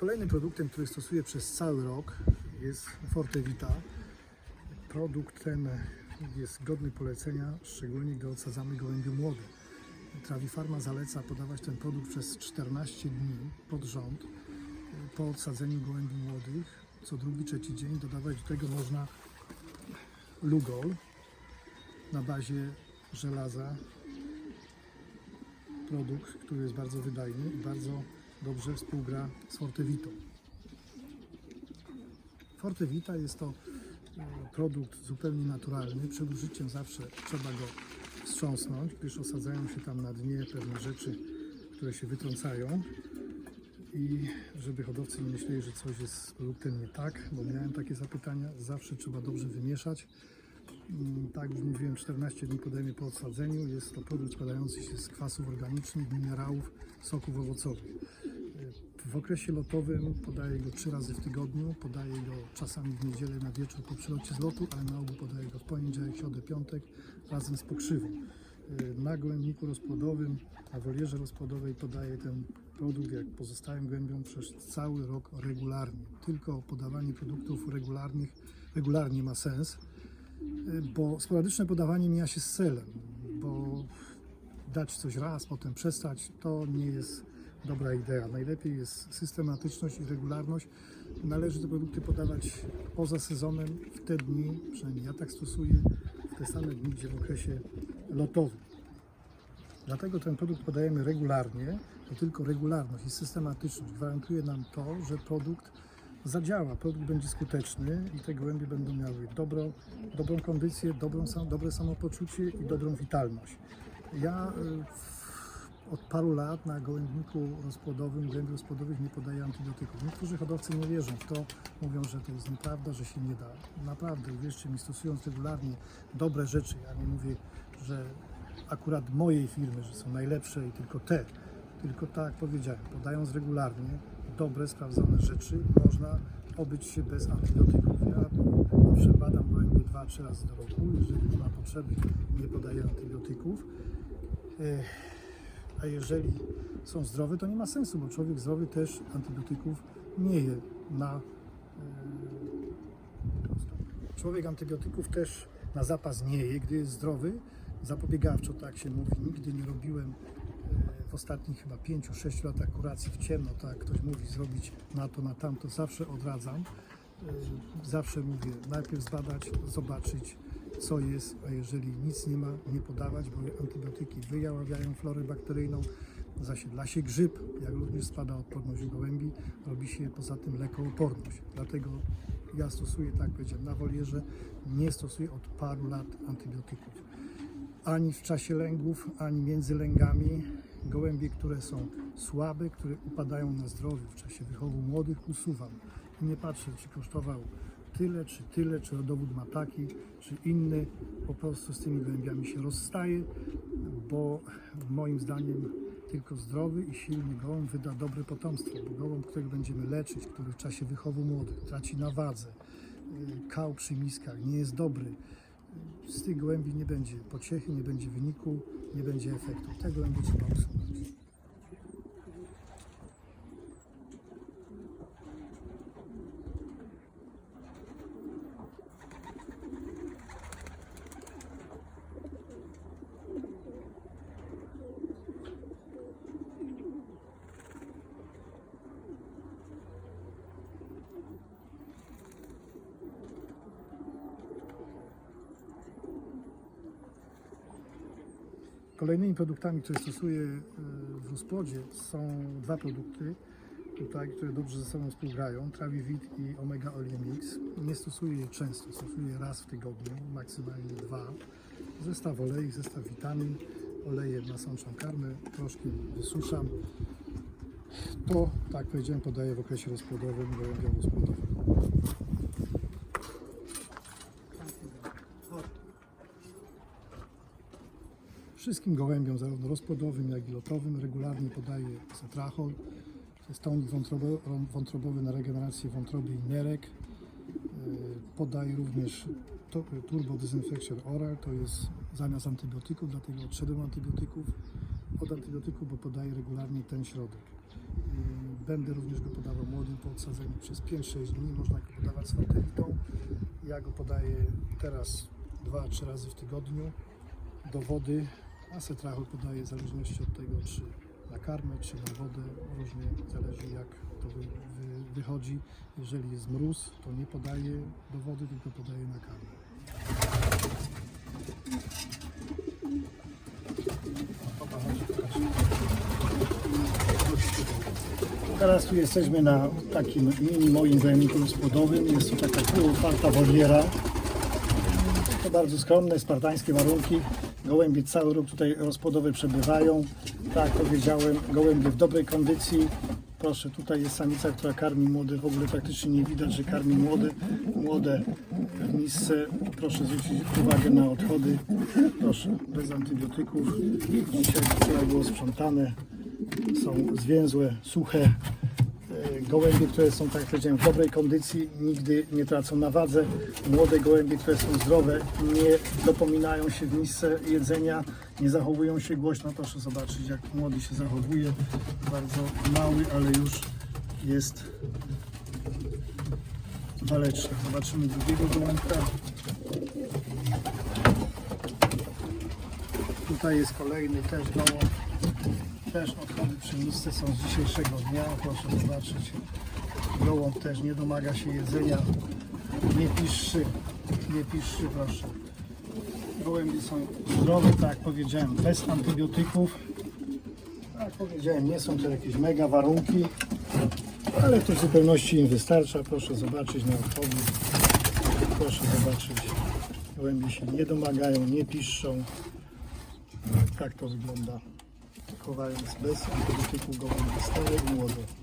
Kolejnym produktem, który stosuję przez cały rok jest Forte Vita. Produkt ten jest godny polecenia, szczególnie gdy odsadzamy gołębie młode. Trawifarma zaleca podawać ten produkt przez 14 dni pod rząd po odsadzeniu gołębi młodych. Co drugi, trzeci dzień dodawać do tego można Lugol na bazie żelaza. Produkt, który jest bardzo wydajny i bardzo dobrze współgra z Fortevitą. Fortevita jest to e, produkt zupełnie naturalny. Przed użyciem zawsze trzeba go wstrząsnąć, gdyż osadzają się tam na dnie pewne rzeczy, które się wytrącają. I żeby hodowcy nie myśleli, że coś jest z produktem nie tak, bo miałem takie zapytania, zawsze trzeba dobrze wymieszać. Mm, Tak już mówiłem, 14 dni podajemy po odsadzeniu. Jest to produkt składający się z kwasów organicznych, minerałów, soków owocowych. W okresie lotowym podaję go trzy razy w tygodniu. Podaję go czasami w niedzielę na wieczór po przylocie z lotu, ale na ogół podaję go w poniedziałek, środę, piątek razem z pokrzywą. Y, Na gołębniku rozpłodowym, na wolierze rozpłodowej podaję ten produkt jak pozostałym gołębiom przez cały rok regularnie. Tylko podawanie produktów regularnych regularnie ma sens, y, bo sporadyczne podawanie mija się z celem, bo dać coś raz, potem przestać, to nie jest dobra idea. Najlepiej jest systematyczność i regularność. Należy te produkty podawać poza sezonem, w te dni, przynajmniej ja tak stosuję, w te same dni, gdzie w okresie lotowym. Dlatego ten produkt podajemy regularnie, to tylko regularność i systematyczność gwarantuje nam to, że produkt zadziała, produkt będzie skuteczny i te gołębie będą miały dobro, dobrą kondycję, dobrą, dobre samopoczucie i dobrą witalność. Ja y, w- od paru lat na gołębniku rozpłodowym, gołębi rozpłodowych nie podaję antybiotyków. Niektórzy hodowcy nie wierzą w to, mówią, że to jest nieprawda, że się nie da. Naprawdę, wierzcie mi, stosując regularnie dobre rzeczy, ja nie mówię, że akurat mojej firmy, że są najlepsze i tylko te, tylko tak jak powiedziałem, podając regularnie dobre, sprawdzone rzeczy, można obyć się bez antybiotyków. Ja owszem badam gołębie 2-3 razy do roku, jeżeli nie ma potrzeby, nie podaję antybiotyków. A jeżeli są zdrowe, to nie ma sensu, bo człowiek zdrowy też antybiotyków nie je na. e, Człowiek antybiotyków też na zapas nie je, gdy jest zdrowy. Zapobiegawczo, tak się mówi, nigdy nie robiłem e, w ostatnich chyba 5-6 latach kuracji w ciemno, tak ktoś mówi, zrobić na to, na tamto, zawsze odradzam. E, Zawsze mówię, najpierw zbadać, zobaczyć, co jest, a jeżeli nic nie ma, nie podawać, bo antybiotyki wyjaławiają florę bakteryjną, zasiedla się grzyb, jak również spada odporność gołębi, robi się poza tym lekooporność. Dlatego ja stosuję, tak powiedziałem, na wolierze, nie stosuję od paru lat antybiotyków. Ani w czasie lęgów, ani między lęgami. Gołębie, które są słabe, które upadają na zdrowiu w czasie wychowu młodych, usuwam. I nie patrzę, czy kosztował tyle, czy tyle, czy rodowód ma taki, czy inny. Po prostu z tymi gołębiami się rozstaje, bo moim zdaniem tylko zdrowy i silny gołąb wyda dobre potomstwo, bo gołąb, którego będziemy leczyć, który w czasie wychowu młodych traci na wadze, y, kał przy miskach, nie jest dobry, z tych gołębi nie będzie pociechy, nie będzie wyniku, nie będzie efektu. Te gołębie trzeba usunąć. Kolejnymi produktami, które stosuję y, w rozpłodzie są dwa produkty, tutaj, które dobrze ze sobą współgrają, Travivit i Omega Oil Mix. Nie stosuję je często, stosuję raz w tygodniu, maksymalnie dwa. Zestaw olei, zestaw witamin, oleje nasączam karmę, troszkę wysuszam. To, tak powiedziałem, podaję w okresie rozpłodowym, gołębiom rozpłodowym. Wszystkim gołębiom, zarówno rozpłodowym, jak i lotowym, regularnie podaję cetrachol. Jest tonik wątrobo, wątrobowy na regenerację wątroby i nerek. Yy, Podaję również Turbo Disinfection Oral, to jest zamiast antybiotyków, dlatego odszedłem antybiotyków od antybiotyków, bo podaję regularnie ten środek. Yy, Będę również go podawał młodym po odsadzeniu przez 5-6 dni. Można go podawać z fatelitą. Ja go podaję teraz 2-3 razy w tygodniu do wody, a setrachol podaję w zależności od tego, czy na karmę, czy na wodę. Różnie zależy jak to wy, wy, wychodzi. Jeżeli jest mróz, to nie podaję do wody, tylko podaję na karmę. Teraz tu jesteśmy na takim mini moim zajemniku rozpłodowym. Jest to taka półotwarta woliera. To bardzo skromne, spartańskie warunki. Gołębie cały rok tutaj rozpłodowe przebywają. Tak jak powiedziałem, gołębie w dobrej kondycji. Proszę, tutaj jest samica, która karmi młode. W ogóle praktycznie nie widać, że karmi młode. Młode w misce. Proszę zwrócić uwagę na odchody. Proszę, bez antybiotyków. Dzisiaj wczoraj było sprzątane są zwięzłe, suche. E, Gołębie, które są, tak powiedziałem, w dobrej kondycji, nigdy nie tracą na wadze. Młode gołębie, które są zdrowe, nie dopominają się w misce jedzenia, nie zachowują się głośno. Proszę zobaczyć, jak młody się zachowuje. Bardzo mały, ale już jest waleczny. Zobaczymy drugiego gołębka. Tutaj jest kolejny też gołąb. Też odchody misce są z dzisiejszego dnia. Proszę zobaczyć. Gołąb też nie domaga się jedzenia. Nie piszczy. Nie piszczy, proszę. Gołębie są zdrowe, tak jak powiedziałem, bez antybiotyków. Tak jak powiedziałem, nie są to jakieś mega warunki, ale to w zupełności im wystarcza. Proszę zobaczyć na odchody. Proszę zobaczyć. Gołębie się nie domagają, nie piszczą. Tak to wygląda chowając bez antybiotyku gołębie stare i młode.